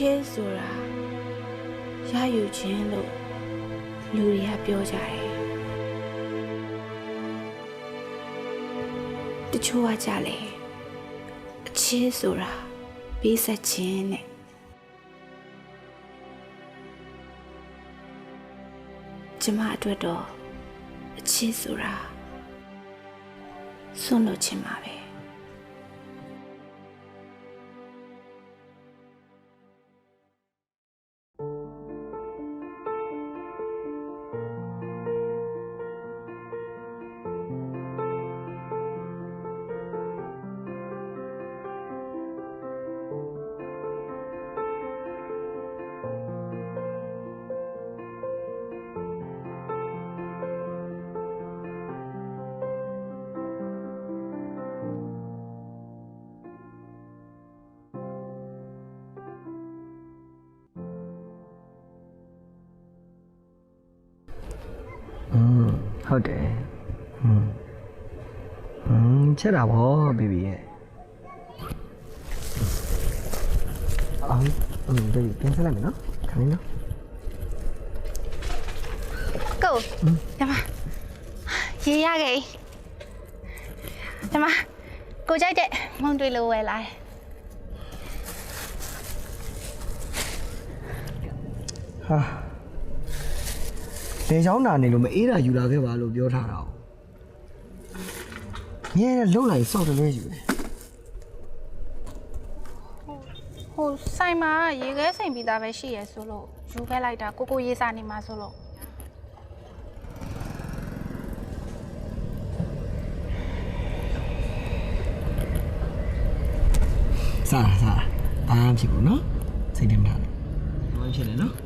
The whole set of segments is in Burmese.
ချဲဆိုတာရယူခြင်းလို့လူတွေကပြောကြတယ်တချို့ကကြလေအချဲဆိုတာပေးဆက်ခြင်းနဲ့ကျမအတွက်တော့အချစ်ဆိုတာဆွန့်လွတ်ခြင်းပါပဲ ဟုတ်တယ်ဟွန်းဟွန်းချက်တာဗောဘေဘီရဲ့အောင်ဟွန်းဘေဘီပြန်ဆက်လိုက်မယ်နော်ခဏလေးနော်ကိုညမရေရခဲ့ညမကိုကြိုက်တဲ့မုံတွေလိုဝယ်လာတယ်ဟာ လေချောင်းနာနေလို့မအေးတာယူလာခဲ့ပါလို့ပြောထားတာ။ငဲလုံလိုက်စောက်တယ်လဲယူတယ်ဟိုဆိုင်မှာရေခဲစိမ်ပြီးသားပဲရှိရဆိုလို့ယူခဲ့လိုက်တာကိုကိုရေးစားနေမှာဆိုလို့။စားတာစားတာ။ဘာမှဖြစ်ဘူးနော်။စိတ်ထဲမှာထားတယ်။ဘာမှဖြစ်လဲနော်။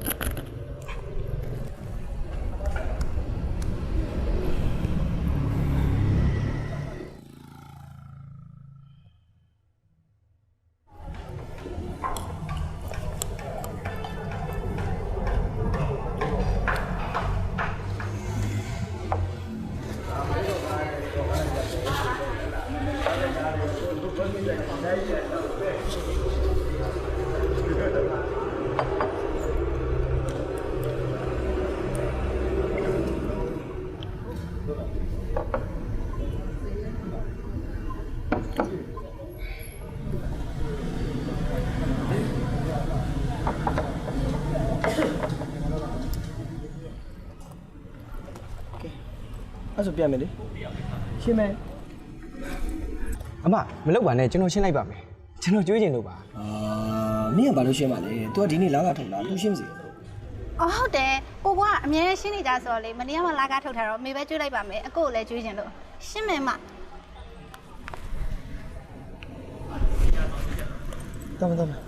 အဲ့ဆိုပြန်မယ်လေ။ရှင်းမယ်။အမမလုပ်ပါနဲ့ကျွန်တော်ရှင်းလိုက်ပါမယ်ကျွန်တော်ကြွေးကျင်လို့ပါအာမင်းကဘာလို့ရှင်းပါလဲ။ तू ကဒီနေ့လာကထုတ်လာ။ तू ရှင်းစီအော်ဟုတ်တယ်ကိုကအမြဲရှင်းနေကြဆိုတော့လေမနေ့ကမှလာကားထုတ်ထားတော့မေပဲကျွေးလိုက်ပါမယ်အကိုကိုလည်းကျွေးခြင်းလို့ရှင်းမယ်မ။တော်မတော်မ။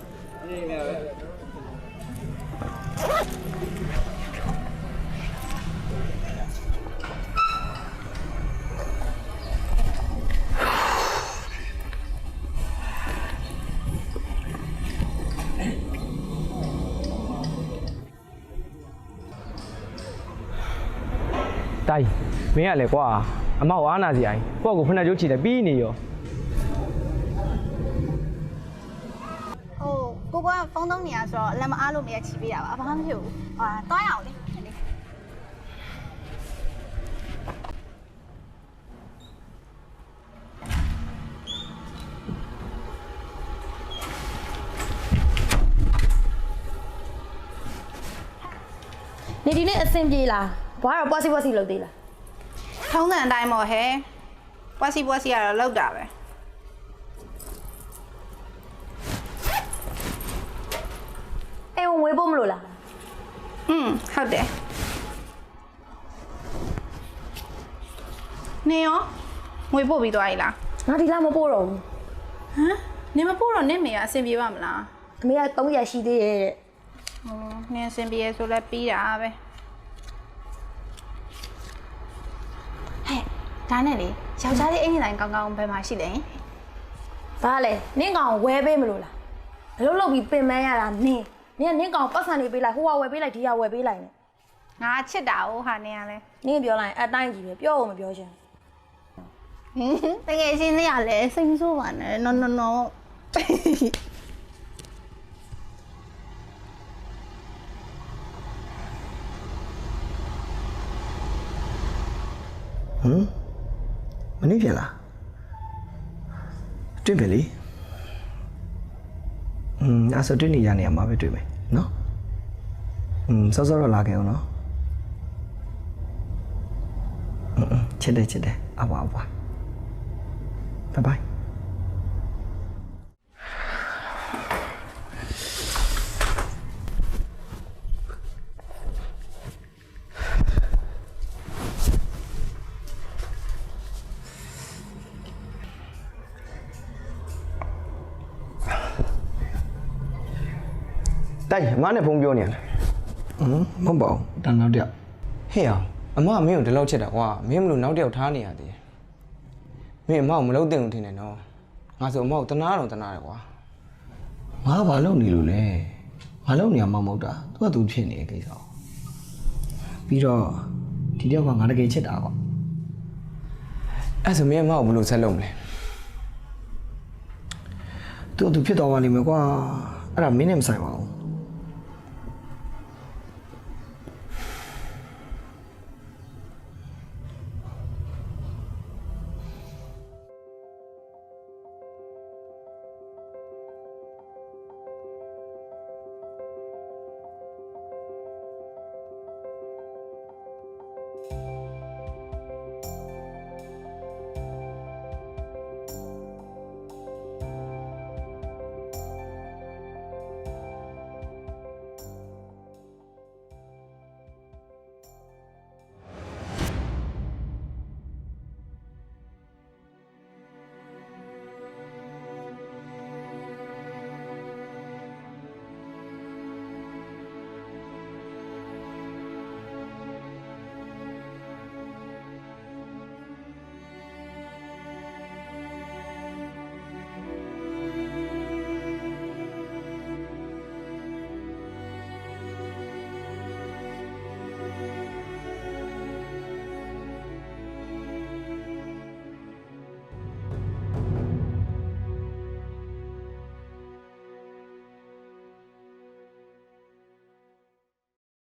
တိုင်းမင်းကလည်းကွာအမောက်အားနာစရာကြီးကိုယ့်ကိုဖနှက်ကျိုးချီတယ်ပြီးနေရောဟိုကိုကဖုန်းသုံးနေရဆိုတော့လက်မအားလို့မရချီပေးတာပါဘာမှမဖြစ်ဘူးဟာတွားရအောင်လေလေနေဒီနေ့အဆင်ပြေလား ဘွားတော့ပွားစီပွားစီလုပ်သေးလားထုံးစံအတိုင်းပေါ့ဟဲ့ပွားစီပွားစီကတော့လောက်တာပဲအိမ်ဝင်ဝေးဖို့မလို့လားอืมဟုတ်တယ်နေရောငွေပို့ပြီးသွားပြီလားငါဒီလားမပို့တော့ဘူးဟမ်နေမပို့တော့နေမေကအဆင်ပြေပါမလားအမေက300ရှိသေးရဲ့တဲ့ဟိုနေအဆင်ပြေရဆိုလဲပြီးတာပဲ ဒါနဲ့လေယောက်ျားလေးအင်ကြီးတိုင်းကောင်းကောင်းဘယ်မှာရှိလဲဘာလဲနင့်ကောင်ဝဲပေးမလို့လားဘလို့လောက်ပြီးပင်မရတာနင်းနင်းကနင့်ကောင်ပတ်စံလေးပေးလိုက်ဟိုကဝဲပေးလိုက်ဒီကဝဲပေးလိုက်နဲ့ငါချစ်တာ哦ဟာနေရလဲနင်းပြောလိုက်အတိုင်းကြီးပဲပြောအောင်မပြောချင်ဟင်းတကယ်ရှင်းနေရလဲစိတ်ဆိုးပါနဲ့ no no no ဟမ် နေ့ပြန်လားတွေ့ပြီလေอืมအဲ့ဆိုတွေ့နေရနေရမှာပဲတွေ့မယ်နော်อืมစောစောတော့လာခဲ့အောင်နော်อืมๆချစ်တယ်ချစ်တယ်အဘွားအဘွားဘိုင် တိုက်အမနဲ့ဖုန်းပြောနေရတယ်ဟမ်မဟုတ်ပါဘူးတန်တော့တယောက်ဟေ့အောင်အမကမင်းကိုဒီလောက်ချစ်တာကွာမင်းမလို့နောက်တစ်ယောက်ထားနေရသေးတယ်မင်းအမကိုမလုပ်တင်ဘူးထင်တယ်နော်ငါဆိုအမကိုတနာတော့တနာတယ်ကွာငါဘာလုပ်နေလို့လဲငါလုပ်နေရမှာမဟုတ်တာသူကသူဖြစ်နေတဲ့ကိစ္စကိုပြီးတော့ဒီတယောက်ကငါတကယ်ချစ်တာကွာအဲ့ဆိုမင်းအမကိုဘယ်လိုဆက်လုပ်မလဲသူကသူဖြစ်သွားပါလိမ့်မယ်ကွာအဲ့ဒါမင်းနဲ့မဆိုင်ပါဘူး